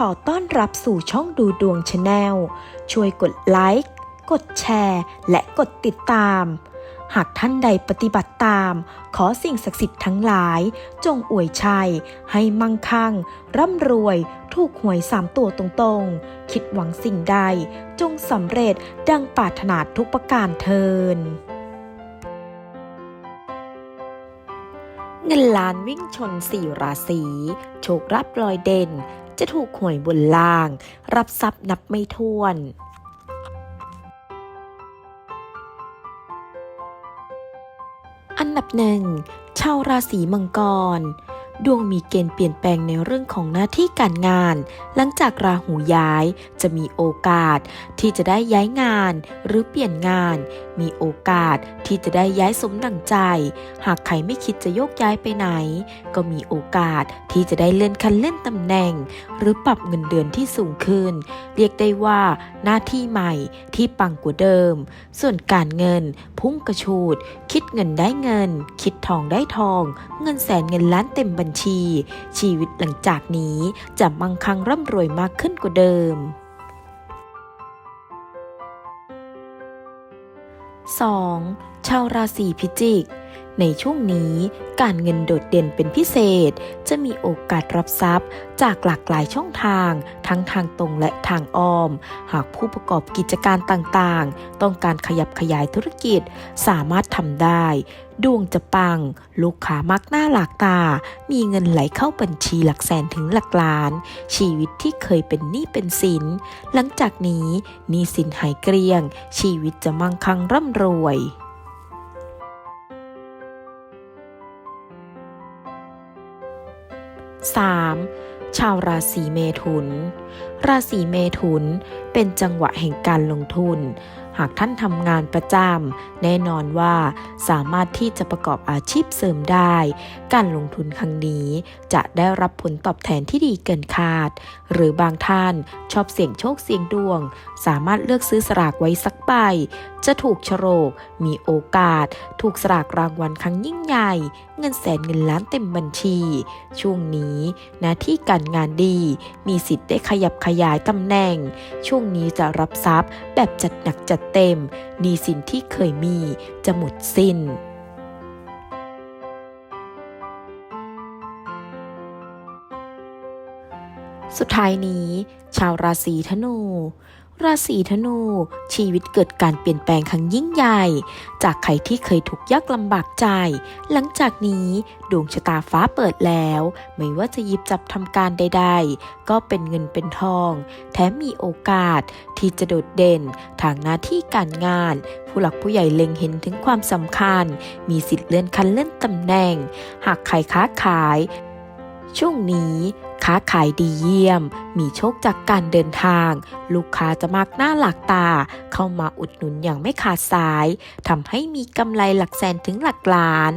ขอต้อนรับสู่ช่องดูดวงชาแนล ช่วยกดไลค์ กดแชร์ และกดติดตาม หากท่านใดปฏิบัติตาม ขอสิ่งศักดิ์สิทธิ์ทั้งหลาย จงอวยชัย ให้มั่งคั่ง ร่ำรวย ถูกหวยสามตัวตรงๆ คิดหวังสิ่งใด จงสำเร็จดังปรารถนาทุกประการเทินเงินล้านวิ่งชนสี่ราศีโชครับรอยเด่น จะถูกหวยบนล่าง รับทรัพย์นับไม่ถ้วนอันดับหนึ่งชาวราศีมังกร ดวงมีเกณฑ์เปลี่ยนแปลงในเรื่องของหน้าที่การงาน หลังจากราหูย้ายจะมีโอกาสที่จะได้ย้ายงานหรือเปลี่ยนงาน มีโอกาสที่จะได้ย้ายสมดังใจ หากใครไม่คิดจะโยกย้ายไปไหน ก็มีโอกาสที่จะได้เลื่อนขั้นเลื่อนตำแหน่ง หรือปรับเงินเดือนที่สูงขึ้น เรียกได้ว่าหน้าที่ใหม่ที่ปังกว่าเดิม ส่วนการเงิน พุ่งกระชูด คิดเงินได้เงิน คิดทองได้ทอง เงินแสนเงินล้านเต็มบัญชี ชีวิตหลังจากนี้จะมั่งคั่งร่ำรวยมากขึ้นกว่าเดิม 2. ชาวราศีพิจิก ในช่วงนี้การเงินโดดเด่นเป็นพิเศษ จะมีโอกาสรับทรัพย์ จากหลากหลายช่องทาง ทั้งทางตรงและทางอ้อม หากผู้ประกอบกิจการต่างๆ ต้องการขยับขยายธุรกิจสามารถทำได้ ดวงจะปัง ลูกค้ามักหน้าหลากตา มีเงินไหลเข้าบัญชีหลักแสนถึงหลักล้าน ชีวิตที่เคยเป็นหนี้เป็นสิน หลังจากนี้หนี้สินหายเกลี้ยง ชีวิตจะมั่งคั่งร่ำรวย 3. ชาวราศีเมถุน ราศีเมถุนเป็นจังหวะแห่งการลงทุน หากท่านทำงานประจำแน่นอนว่าสามารถที่จะประกอบอาชีพเสริมได้ การลงทุนครั้งนี้จะได้รับผลตอบแทนที่ดีเกินคาด หรือบางท่านชอบเสี่ยงโชคเสี่ยงดวง สามารถเลือกซื้อสลากไว้สักใบ จะถูกโฉลกมีโอกาส ถูกสลากรางวัลครั้งยิ่งใหญ่ เงินแสนเงินล้านเต็มบัญชี ช่วงนี้หน้าที่การงานดี มีสิทธิ์ได้ขยับขยายตำแหน่ง ช่วงนี้จะรับทรัพย์แบบจัดหนักจัดเต็มหนี้สินที่เคยมีจะหมดสิ้นสุดท้ายนี้ ชาวราศีธนู ราศีธนู ชีวิตเกิดการเปลี่ยนแปลงครั้งยิ่งใหญ่ จากใครที่เคยถูกยากลำบากใจ หลังจากนี้ดวงชะตาฟ้าเปิดแล้ว ไม่ว่าจะหยิบจับทำการใด ๆ ก็เป็นเงินเป็นทอง แถมมีโอกาสที่จะโดดเด่นทางหน้าที่การงาน ผู้หลักผู้ใหญ่เล็งเห็นถึงความสำคัญ มีสิทธิ์เลื่อนขั้นเลื่อนตำแหน่ง หากใครค้าขาย ช่วงนี้ค้าขายดีเยี่ยม มีโชคจากการเดินทาง ลูกค้าจะมากหน้าหลักตา เข้ามาอุดหนุนอย่างไม่ขาดสายทำให้มีกำไรหลักแสนถึงหลักล้าน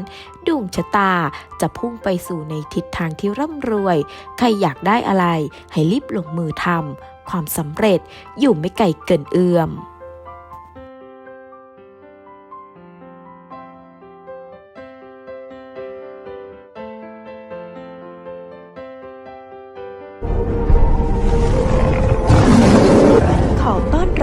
ดวงชะตาจะพุ่งไปสู่ในทิศทางที่ร่ำรวย ใครอยากได้อะไรให้รีบลงมือทำความสำเร็จอยู่ไม่ไกลเกินเอื้อม